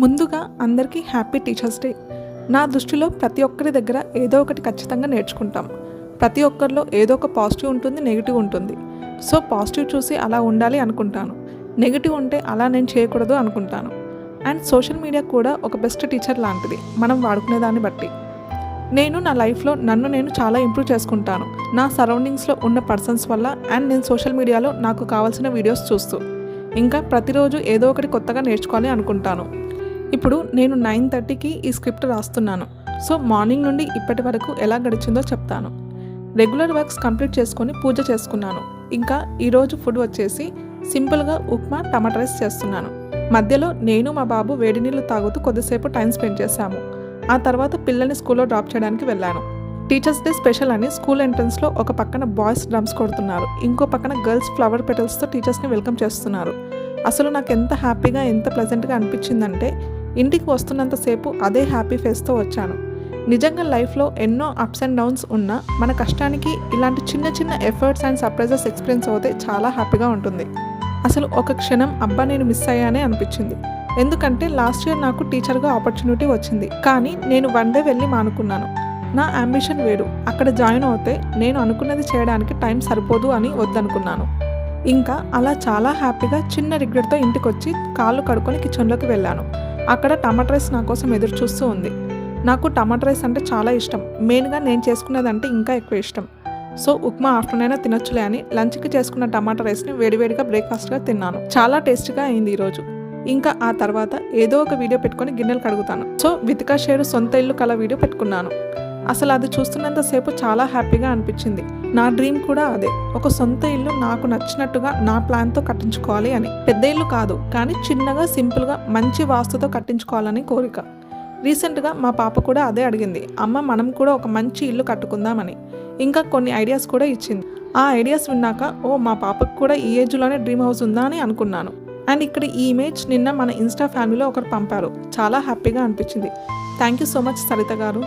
ముందుగా అందరికీ happy teachers day. నా దృష్టిలో ప్రతి ఒక్కరి దగ్గర ఏదో ఒకటి ఖచ్చితంగా నేర్చుకుంటాం. ప్రతి ఒక్కరిలో ఏదో ఒక పాజిటివ్ ఉంటుంది నెగిటివ్ ఉంటుంది. సో పాజిటివ్ చూసి అలా ఉండాలి అనుకుంటాను. నెగిటివ్ ఉంటే అలా నేను చేయకూడదు అనుకుంటాను. అండ్ సోషల్ మీడియా కూడా ఒక బెస్ట్ టీచర్ లాంటిది. మనం వాడుకునే దాన్ని బట్టి. నేను నా లైఫ్లో నన్ను నేను చాలా ఇంప్రూవ్ చేసుకుంటాను. నా సరౌండింగ్స్లో ఉన్న పర్సన్స్ వల్ల అండ్ నేను సోషల్ మీడియాలో నాకు కావాల్సిన వీడియోస్ చూస్తూ. ఇంకా ప్రతిరోజు ఏదో ఒకటి కొత్తగా నేర్చుకోవాలి అనుకుంటాను. ఇప్పుడు నేను నైన్ థర్టీకి ఈ స్క్రిప్ట్ రాస్తున్నాను. సో మార్నింగ్ నుండి ఇప్పటి వరకు ఎలా గడిచిందో చెప్తాను. రెగ్యులర్ వర్క్స్ కంప్లీట్ చేసుకొని పూజ చేసుకున్నాను. ఇంకా ఈరోజు ఫుడ్ వచ్చేసి సింపుల్గా ఉప్మా టమాటా రైస్ చేస్తున్నాను. మధ్యలో నేను మా బాబు వేడి నీళ్ళు తాగుతూ కొద్దిసేపు టైం స్పెండ్ చేశాము. ఆ తర్వాత పిల్లల్ని స్కూల్లో డ్రాప్ చేయడానికి వెళ్ళాను. టీచర్స్ డే స్పెషల్ అని స్కూల్ ఎంట్రన్స్లో ఒక పక్కన బాయ్స్ డ్రమ్స్ కొడుతున్నారు. ఇంకో పక్కన గర్ల్స్ ఫ్లవర్ పెటల్స్తో టీచర్స్ని వెల్కమ్ చేస్తున్నారు. అసలు నాకు ఎంత హ్యాపీగా ఎంత ప్లెజెంట్గా అనిపించిందంటే ఇంటికి వస్తున్నంతసేపు అదే హ్యాపీ ఫేస్తో వచ్చాను. నిజంగా లైఫ్లో ఎన్నో అప్స్ అండ్ డౌన్స్ ఉన్నా మన కష్టానికి ఇలాంటి చిన్న చిన్న ఎఫర్ట్స్ అండ్ సర్ప్రైజెస్ ఎక్స్పీరియన్స్ అవుతే చాలా హ్యాపీగా ఉంటుంది. అసలు ఒక క్షణం అబ్బా నేను మిస్ అయ్యానే అనిపించింది. ఎందుకంటే లాస్ట్ ఇయర్ నాకు టీచర్గా ఆపర్చునిటీ వచ్చింది. కానీ నేను వన్ డే వెళ్ళి మానుకున్నాను. నా అంబిషన్ వేరు. అక్కడ జాయిన్ అవుతే నేను అనుకున్నది చేయడానికి టైం సరిపోదు అని వద్దనుకున్నాను. ఇంకా అలా చాలా హ్యాపీగా చిన్న రిగ్రెట్తో ఇంటికి వచ్చి కాళ్ళు కడుక్కొని కిచెన్లోకి వెళ్ళాను. అక్కడ టమాటా రైస్ నా కోసం ఎదురు చూస్తూ ఉంది. నాకు టమాటా రైస్ అంటే చాలా ఇష్టం. మెయిన్గా నేను చేసుకున్నదంటే ఇంకా ఎక్కువ ఇష్టం. సో ఉప్మా ఆఫ్టర్నూన్ అయినా తినొచ్చులే అని లంచ్కి చేసుకున్న టమాటా రైస్ని వేడివేడిగా బ్రేక్ఫాస్ట్గా తిన్నాను. చాలా టేస్ట్గా అయింది ఈరోజు. ఇంకా ఆ తర్వాత ఏదో ఒక వీడియో పెట్టుకొని గిన్నెలు కడుగుతాను. సో వితికా షేరు సొంత ఇల్లు కల వీడియో పెట్టుకున్నాను. అసలు అది చూస్తున్నంతసేపు చాలా హ్యాపీగా అనిపించింది. నా డ్రీమ్ కూడా అదే. ఒక సొంత ఇల్లు నాకు నచ్చినట్టుగా నా ప్లాన్తో కట్టించుకోవాలి అని. పెద్ద ఇల్లు కాదు కానీ చిన్నగా సింపుల్గా మంచి వాస్తుతో కట్టించుకోవాలని కోరిక. రీసెంట్గా మా పాప కూడా అదే అడిగింది. అమ్మ మనం కూడా ఒక మంచి ఇల్లు కట్టుకుందామని. ఇంకా కొన్ని ఐడియాస్ కూడా ఇచ్చింది. ఆ ఐడియాస్ విన్నాక ఓ మా పాపకు కూడా ఈ ఏజ్లోనే డ్రీమ్ హౌస్ ఉందా అని అనుకున్నాను. అండ్ ఇక్కడ ఈ ఇమేజ్ నిన్న మన ఇన్స్టా ఫ్యామిలీలో ఒకరు పంపారు. చాలా హ్యాపీగా అనిపించింది. Thank you so much Saritha గారు.